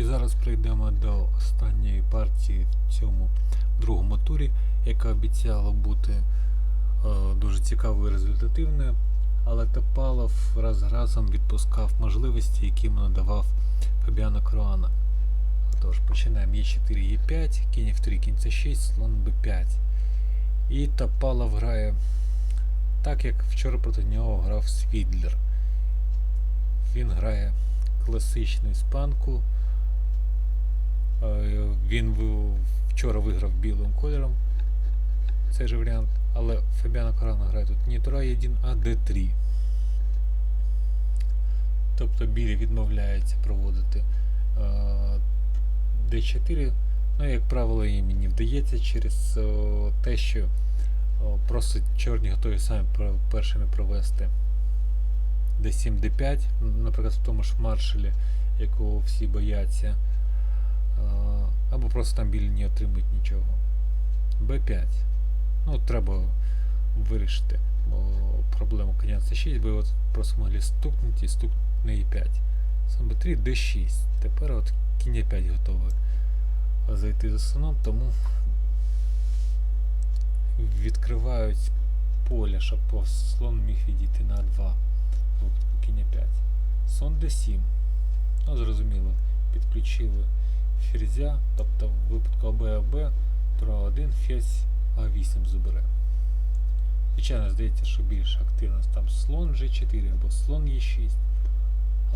І зараз прийдемо до останньої партії в цьому другому турі, яка обіцяла бути е, дуже цікавою і результативною. Але Топалов раз разом відпускав можливості, які йому надавав Фабіано Круана. Тож починаємо Е4, Е5, кінь F3, кінь С6, слон Б5. І Топалов грає так, як вчора проти нього грав Свідлер. Він грає класичну іспанку. Е, Він вчора виграв білим кольором цей же варіант, але Фабіано Корано грає тут не Тура 1, а Д3. Тобто білі відмовляється проводити е, Д4. Ну, як правило, їм не вдається через е, те, що о, просто чорні готові самі першими провести D7, D5, наприклад, в тому ж маршалі, якого всі бояться. А, Або просто там білі не отримують нічого. B5. Ну, треба вирішити о, проблему коня C6, бо його просто могли стукнути і стукнути на E5. Сам B3, D6. Тепер от кінь E5 готовий зайти за слоном, тому відкривають поле, щоб слон міг відійти на 2 випадку кінь 5. Сон d7. Ну, зрозуміло, підключили ферзя, тобто в випадку АБ, Тура 1 ферзь А8 забере. Звичайно, здається, що більш активно там слон G4 або слон Е6.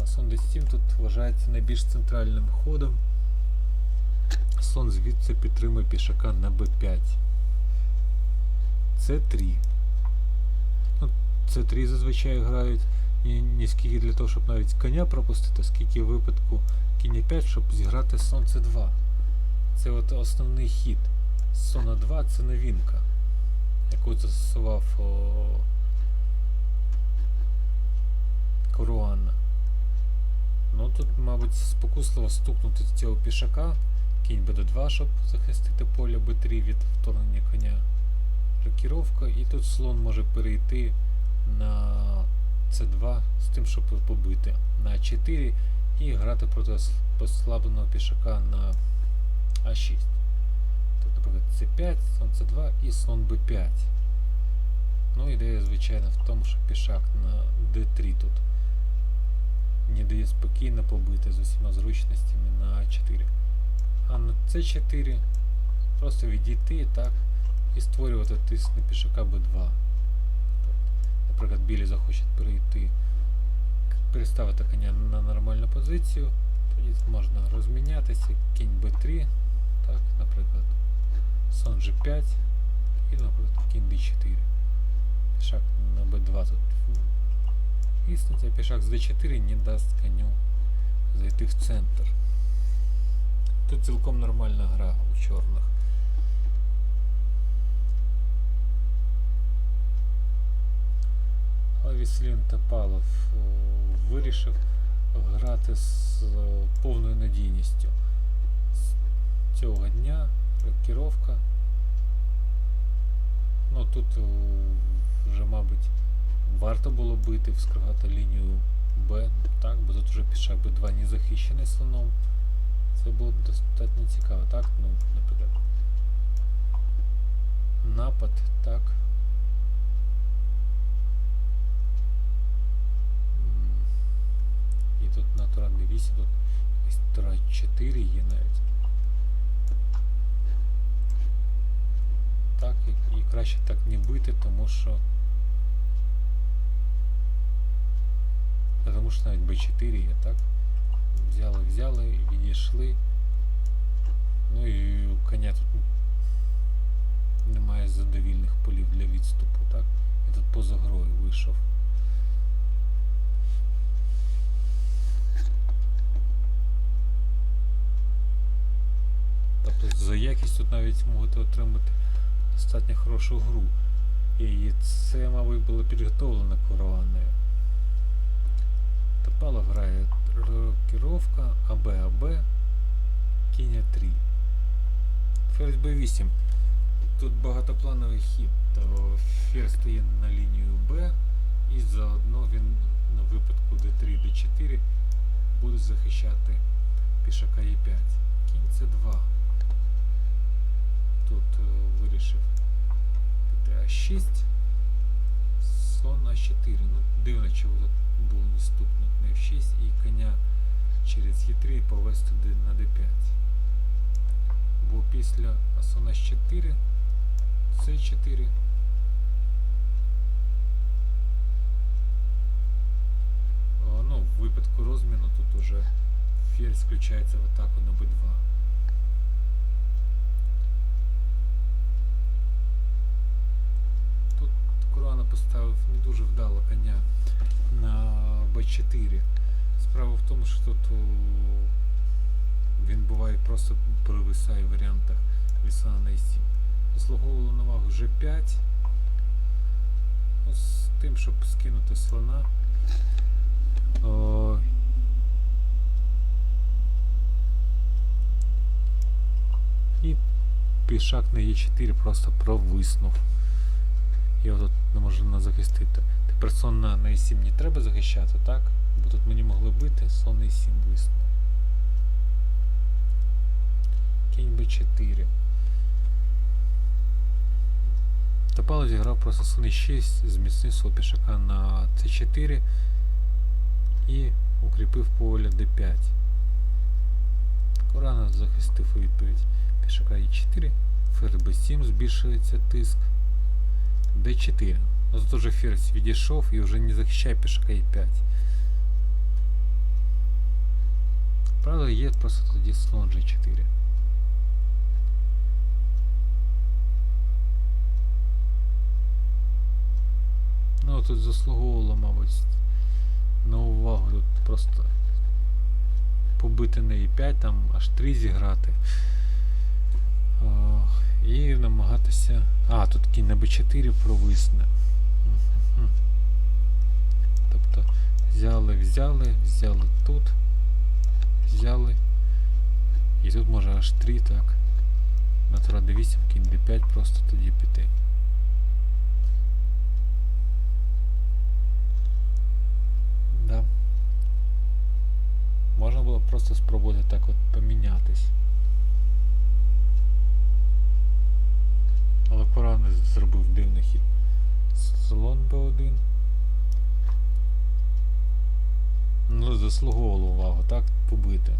А слон d7 тут вважається найбільш центральним ходом. Слон звідси підтримує пішака на b5. С3. Ну, С3 зазвичай грають не, скільки для того, щоб навіть коня пропустити, скільки в випадку кінь 5, щоб зіграти слон С2. Це от основний хід. Слона 2 це новинка, яку застосував Коруанна. Ну тут, мабуть, спокусливо стукнути цього пішака, кінь БД2, щоб захистити поле Б3 від вторгнення коня. Рокіровка, і тут слон може перейти на С2 з тим, щоб побити на 4 і грати проти послабленого пішака на А6. Тут, наприклад, С5, слон С2 і слон Б5. Ну, ідея, звичайно, в тому, що пішак на Д3 тут не дає спокійно побити з усіма зручностями на А4. А на С4 просто відійти так і створювати тиск на пішака Б2. Наприклад, білі захочуть перейти, переставити коня на нормальну позицію, тоді можна розмінятися, кінь Б3, так, наприклад, слон G5 і, наприклад, кінь D4. Пішак на Б2 тут а пішак з D4 не дасть коню зайти в центр. Тут цілком нормальна гра у чорних. Але Віслін Топалов вирішив грати з повною надійністю. З цього дня рокіровка. Ну тут вже, мабуть, варто було бити, вскривати лінію Б, так, бо тут вже пішак Б2 не захищений слоном. Це було б достатньо цікаво, так? Ну, наприклад. Напад, так. М. І тут на Тура 8, тут Тура 4 є навіть. Так, і, і краще так не бити, тому що. Тому що навіть Б4 є, так? Взяли, взяли, відійшли. Ну і у коня тут немає задовільних полів для відступу, так? І тут поза грою вийшов. За якість тут навіть можете отримати достатньо хорошу гру. І це, мабуть, було підготовлено короною. Топало грає рокіровка, АБ, АБ, кінь 3. Ферзь Б8. Тут багатоплановий хід. То ферзь стає на лінію Б і заодно він на випадку D3, D4 буде захищати пішака Е5. Кінь С2. Тут е, вирішив піти А6. Слон А4. Ну, дивно, чого тут було не стукнути на F6 і коня через Е3 повести на d5. Бо після слон H4, С4. Ну, в випадку розміну тут уже ферзь включається в атаку на b2. Тут Курана поставив не дуже вдало коня на b4. Справа в тому, що тут він буває просто провисає в варіантах віса на e7. Заслуговувало на увагу g5. Ну, з тим, щоб скинути слона. О, і пішак на Е4 просто провиснув. Його тут не можна захистити. Тепер сон на, на E7 не треба захищати, так? Бо тут мені могли бити, сон на E7 виснув. Кінь B4. Топало зіграв просто сон E6, зміцнив свого пішака на C4 і укріпив поле D5. Корана захистив у відповідь пішака E4, ферзь B7 збільшується тиск. D4. Ну тут уже ферзь відійшов і вже не захищає пішака E5. Правда, є просто тоді слон G4. Ну тут заслуговувало, мабуть, на увагу тут просто побити на E5, там аж 3 зіграти. І намагатися. А, тут кінь на b4 провисне. Тобто взяли, взяли, взяли тут, взяли. І тут може аж 3, так. На тура d8, кінь d5 просто тоді піти. Да. Можна було просто спробувати так от помінятись. Але Коран зробив дивний хід. Слон Б1. Ну, заслуговувало увагу, так? Побити.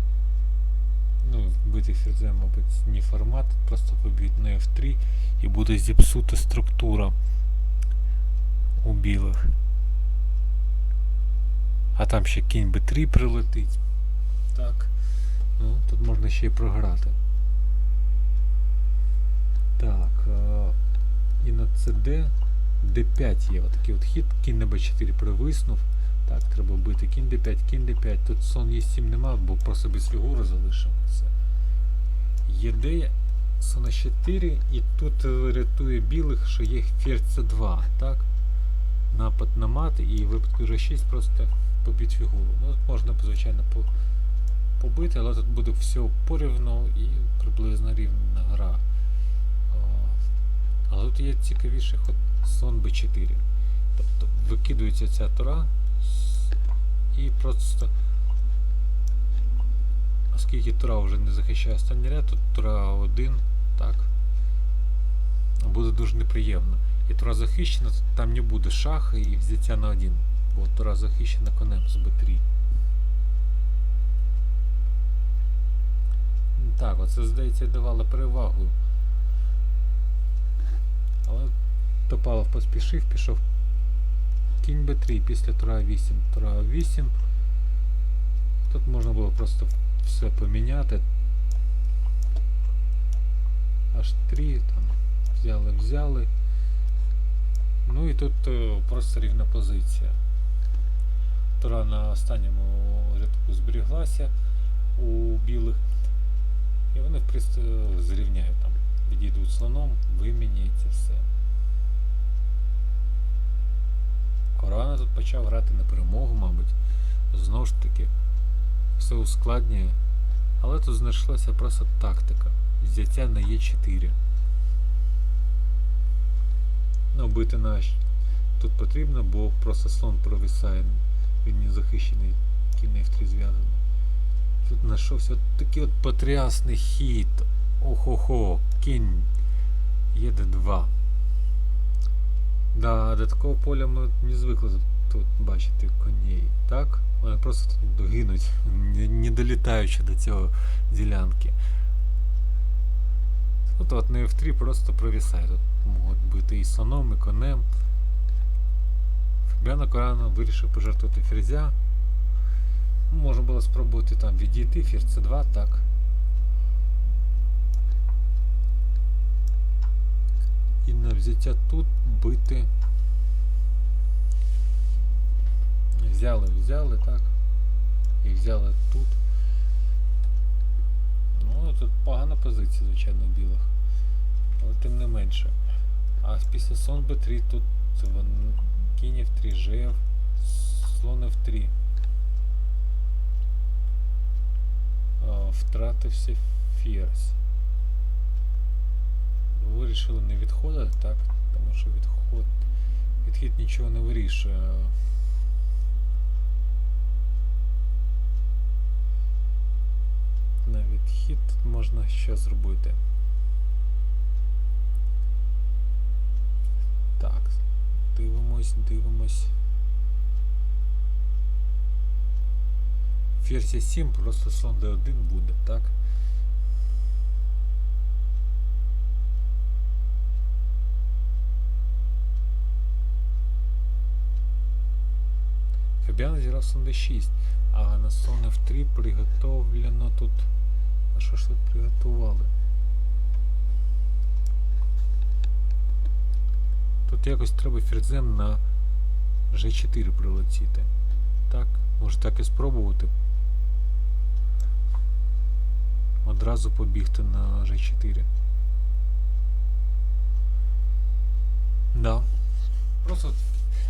Ну, бити ферзем, мабуть, не формат, просто побити на F3 і буде зіпсута структура у білих. А там ще кінь Б3 прилетить. Так. Ну, тут можна ще й програти. Так. І на CD D5 є отакий от хід, кінь на B4 привиснув. Так, треба бити кінь D5, кінь D5. Тут сон Е7 нема, бо просто без фігури залишимося. ЄД сон 4 і тут рятує білих, що є ферзь C2, так? Напад на мат і в випадку G6 просто побить фігуру. Ну, можна, звичайно, побити, але тут буде все порівну і приблизно рівна гра. Але тут є цікавіший ход слон b4. Тобто викидується ця тура і просто. Оскільки тура вже не захищає останній ряд, тут тура 1, так. Буде дуже неприємно. І тура захищена, там не буде шахи і взяття на 1. Бо тура захищена конем з b3. Так, оце здається давало перевагу. Але Топалов поспішив, пішов кінь Б3 після тура 8, тура 8. Тут можна було просто все поміняти. Аж 3, там взяли, взяли. Ну і тут е, просто рівна позиція. Тура на останньому рядку зберіглася у білих. І вони зрівняють там. Відійдуть слоном, виміняється все. Корана тут почав грати на перемогу, мабуть. Знову ж таки, все ускладнює. Але тут знайшлася просто тактика. Взяття на Е4. Ну, бити на щ- тут потрібно, бо просто слон провисає. Він не захищений кінь F3 зв'язаний. Тут знайшовся от такий от потрясний хід. Охо-хо, кінь. Їде 2. Да, до такого поля ми не звикли тут, бачити коней. Так? Вони просто тут гинуть, не, долітаючи до цього ділянки. Тут от на F3 просто провісає. Тут можуть бути і слоном, і конем. Фабіано Корано вирішив пожертвувати ферзя. Можна було спробувати там відійти, ферзь c2, так. На взяття тут бити. Взяли, взяли, так. І взяли тут. Ну, тут погана позиція, звичайно, у білих. Але тим не менше. А після сон b3 тут кінь f3, жев, слон f3. Втратився ферзь. Вирішили не відходити, так? Тому що відход. Відхід нічого не вирішує. На відхід тут можна що зробити. Так, дивимось, дивимось. Версія 7 просто слон D1 буде, так? Слон D6, а на слон F3 приготовлено тут. А що ж тут приготували? Тут якось треба ферзем на G4 прилетіти. Так, може так і спробувати. Одразу побігти на G4. Да. Просто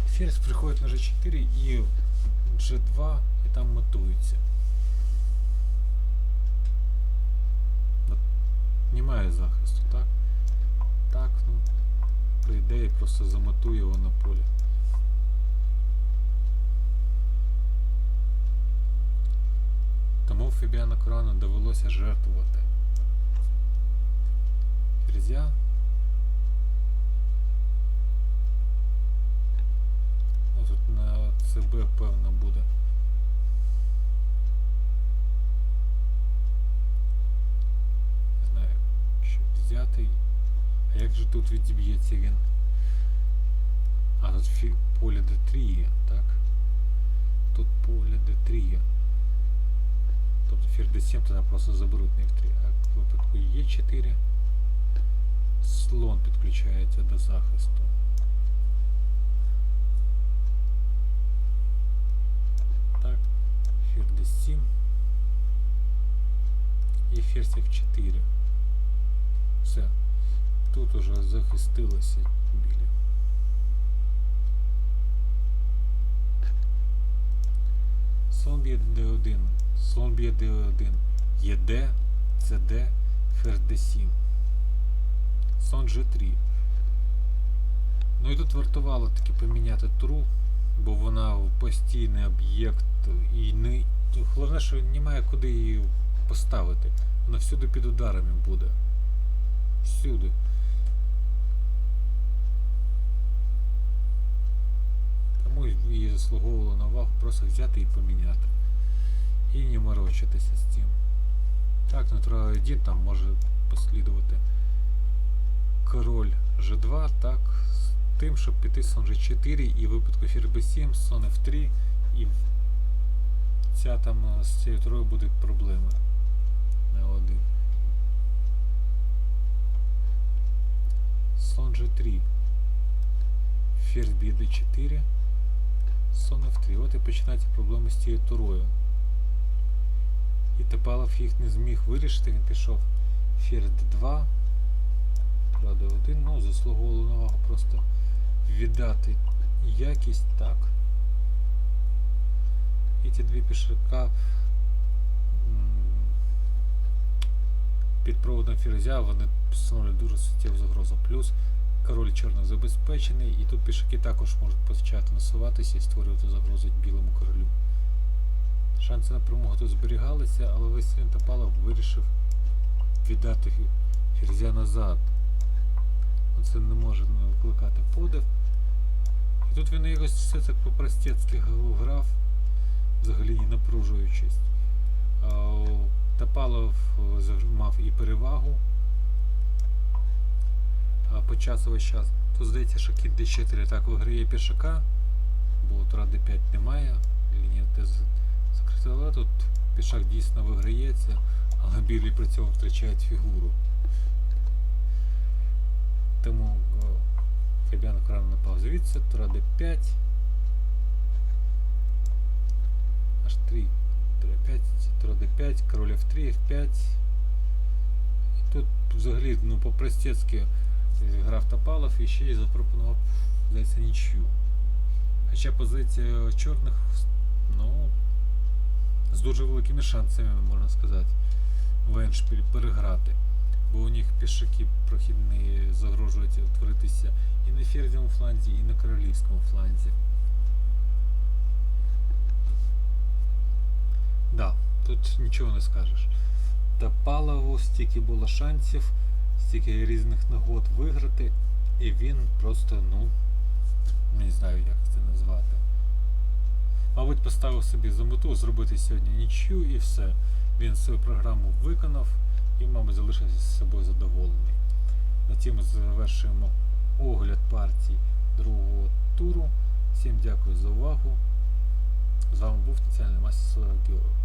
ферзь приходить на G4 і G2 і там мотується. От Немає захисту, так? Так, ну, при ідеї просто замотує його на полі. Тому Фібіана Корану довелося жертвувати. Ферзя. Ну, тут ЦБ певно буде. Не знаю, що взяти. А як же тут відіб'ється він? А, тут фі... поле D3 є, так? Тут поле D3 є. Тобто фір D7 тоді просто заберуть на F3. А в випадку Е4 слон підключається до захисту. Так, фір D7 і ферзь F4. Все. Тут уже захистилося білі. Слон б'є D1. Слон б'є D1. ЄД, ЦД, ферзь D7. Слон G3. Ну і тут вартувало таки поміняти туру, бо вона постійний об'єкт і. Головне, що немає куди її поставити. Вона всюди під ударами буде. Всюди. Тому її заслуговувало на увагу просто взяти і поміняти. І не морочитися з цим. Так, натурал 1 там може послідувати король G2, так, з тим, щоб піти слон G4 і в випадку фір B7, слон F3 і ця там е, з цією трою буде проблема на один. Слон G3. Ферзь б'є D4. Слон F3. От і починаються проблеми з цією турою. І Тепалов їх не зміг вирішити, він пішов ферзь D2. Правда, один, ну, заслуговувало на увагу просто віддати якість так. І ці дві пішака під проводом ферзя вони становлять дуже суттєву загрозу. Плюс король чорно забезпечений, і тут пішаки також можуть почати насуватися і створювати загрозу білому королю. Шанси на перемогу тут зберігалися, але Весілін Топалов вирішив віддати ферзя назад. Ну, Це не може не викликати подив. І тут він якось все так по-простецьки грав, взагалі не напружуючись. А, у Топалов е, мав і перевагу по часу весь час. Тут здається, що кіт d4 так виграє пішака, бо тура d5 немає, лінія Т закрита, але тут пішак дійсно виграється, але білі при цьому втрачають фігуру. Тому Фабіан Кран напав звідси, тура d5. Аж 3, 5, тура d5, король f3, f5. І тут взагалі ну, по-простецьки грав Топалов і ще й запропонував, здається, нічю. Хоча позиція чорних, ну, з дуже великими шансами, можна сказати, в Еншпіль переграти. Бо у них пішаки прохідні загрожують утворитися і на ферзівому фланзі, і на королівському фланзі. Да, тут нічого не скажеш. Та Палову стільки було шансів, стільки різних нагод виграти, і він просто, ну, не знаю, як це назвати. Мабуть, поставив собі за мету зробити сьогодні нічю і все. Він свою програму виконав і, мабуть, залишився з собою задоволений. На цьому завершуємо огляд партій другого туру. Всім дякую за увагу. З вами був Тетяна Масісова Гео.